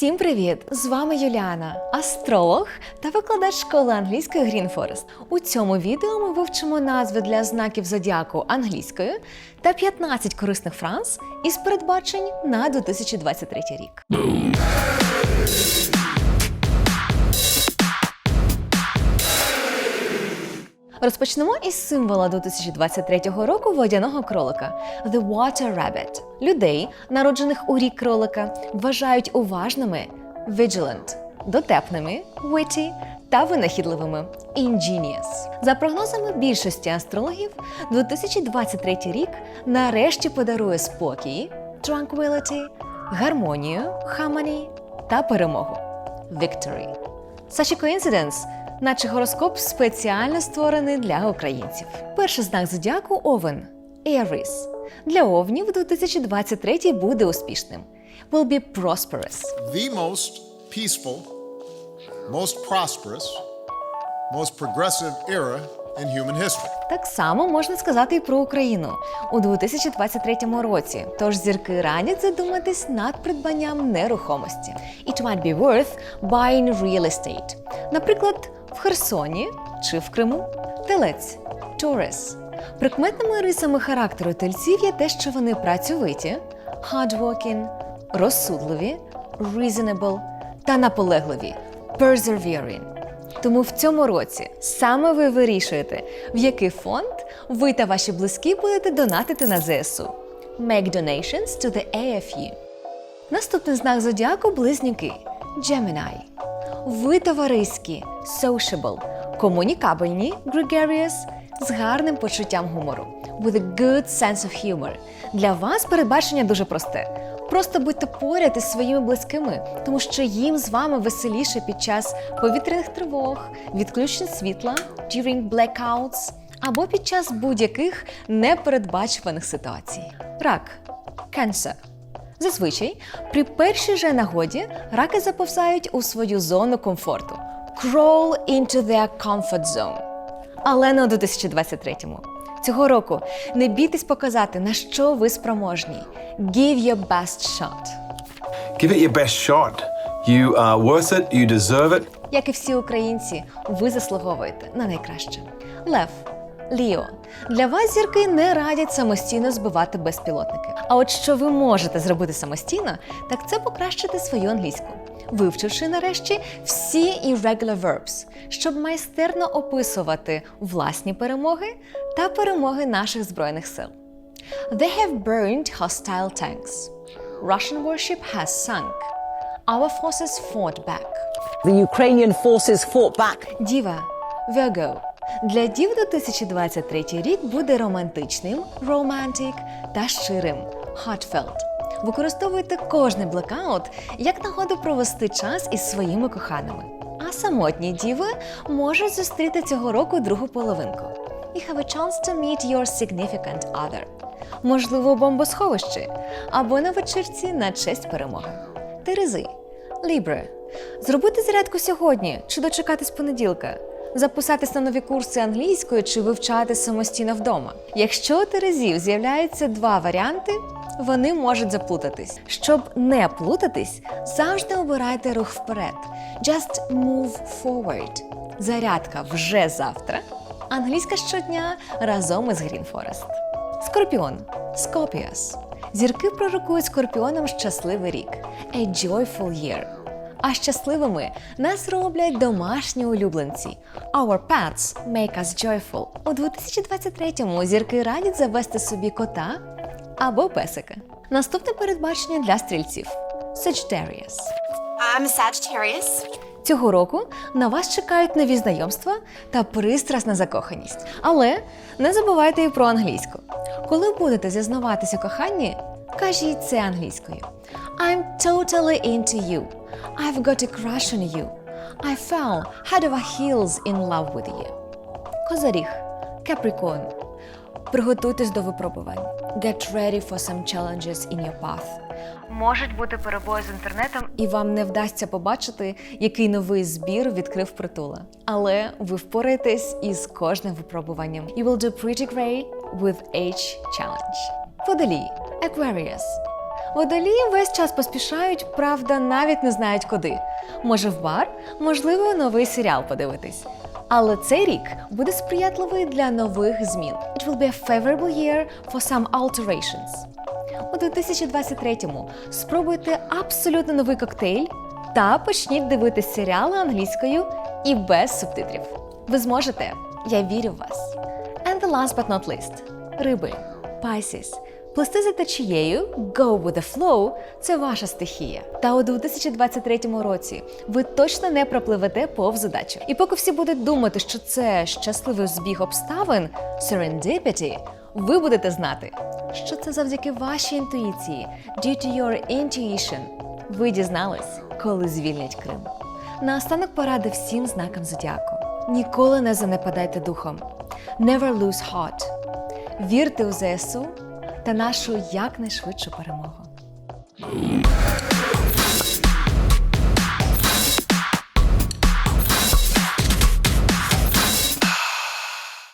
Всім привіт! З вами Юліана, астролог та викладач школи англійської Forest. У цьому відео ми вивчимо назви для знаків зодіаку англійською та 15 корисних фраз із передбачень на 2023 рік. Розпочнемо із символа 2023 року водяного кролика The Water Rabbit. Людей, народжених у рік кролика, вважають уважними vigilant, дотепними witty та винахідливими ingenious. За прогнозами більшості астрологів, 2023 рік нарешті подарує спокій, tranquility, гармонію, harmony та перемогу victory. Such a coincidence, наче гороскоп спеціально створений для українців. Перший знак зодіаку Овен Aries. Для овнів 2023 буде успішним. Will be prosperous. the most peaceful, most prosperous, most progressive era in human history. Так само можна сказати і про Україну у 2023 році. Тож зірки радять задуматись над придбанням нерухомості. It might be worth buying real estate. Наприклад, в Херсоні чи в Криму. Телець Taurus. Прикметними рисами характеру тельців є те, що вони працьовиті, hardworking, розсудливі, reasonable та наполегливі, persevering. Тому в цьому році саме ви вирішуєте, в який фонд ви та ваші близькі будете донатити на ЗСУ. Make donations to the AFU. Наступний знак зодіаку близнюки Gemini. Ви товариські, sociable, комунікабельні, gregarious, з гарним почуттям гумору. With a good sense of humor. Для вас передбачення дуже просте. Просто будьте поряд із своїми близькими, тому що їм з вами веселіше під час повітряних тривог, відключень світла, during blackouts або під час будь-яких непередбачуваних ситуацій. Рак Cancer. Зазвичай при першій же нагоді раки заповзають у свою зону комфорту. Crawl into their comfort zone. Але не у 2023-му. Цього року не бійтесь показати, на що ви спроможні. Give your best shot. Give it your best shot. You are worth it, you deserve it. Як і всі українці, ви заслуговуєте на найкраще. Лев. Ліо, для вас зірки не радять самостійно збивати безпілотники. А от що ви можете зробити самостійно, так це покращити свою англійську, вивчивши нарешті всі irregular verbs, щоб майстерно описувати власні перемоги та перемоги наших збройних сил. They have burned hostile tanks. Russian warship has sunk. Our forces fought back. The Ukrainian forces fought back Діва Virgo. Для дів 2023 рік буде романтичним romantic та щирим heartfelt. Використовуйте кожний блекаут як нагоду провести час із своїми коханими. А самотні діви можуть зустріти цього року другу половинку. You have a chance to meet your significant other. Можливо, у бомбосховищі або на вечірці на честь перемоги. Терези Лібре. Зробити зарядку сьогодні чи дочекатись понеділка. Записатись на нові курси англійської чи вивчати самостійно вдома. Якщо у Терезів з'являються два варіанти, вони можуть заплутатись. Щоб не плутатись, завжди обирайте рух вперед. Just move forward. Зарядка вже завтра. Англійська щодня разом із Green Forest. Скорпіон Scorpius. Зірки пророкують скорпіонам щасливий рік. A joyful year. А щасливими нас роблять домашні улюбленці. Our pets make us joyful. У 2023-му зірки радять завести собі кота або песика. Наступне передбачення для стрільців Sagittarius. I'm a Sagittarius. Цього року на вас чекають нові знайомства та пристрасна закоханість. Але не забувайте і про англійську. Коли будете зізнаватися коханні, кажіть це англійською. I'm totally into you. I've got a crush on you. I fell head over heels in love with you. Козаріг Capricorn. Приготуйтесь до випробувань. Get ready for some challenges in your path. Можуть бути перебої з інтернетом, і вам не вдасться побачити, який новий збір відкрив притула. Але ви впораєтесь із кожним випробуванням. You will do pretty great with each challenge. Водолій Aquarius. Водолії весь час поспішають, правда, навіть не знають куди. Може, в бар, можливо, новий серіал подивитись. Але цей рік буде сприятливий для нових змін. It will be a favorable year for some alterations. У 2023-му спробуйте абсолютно новий коктейль та почніть дивитись серіали англійською і без субтитрів. Ви зможете. Я вірю в вас. And the last but not least – риби, Pisces. Плести за течією, go with the flow – це ваша стихія. Та у 2023 році ви точно не пропливете повз задачу. І поки всі будуть думати, що це щасливий збіг обставин serendipity, ви будете знати, що це завдяки вашій інтуїції, due to your intuition. Ви дізнались, коли звільнять Крим. Наостанок поради всім знакам зодіаку. Ніколи не занепадайте духом. Never lose heart. Вірте у ЗСУ та нашу якнайшвидшу перемогу.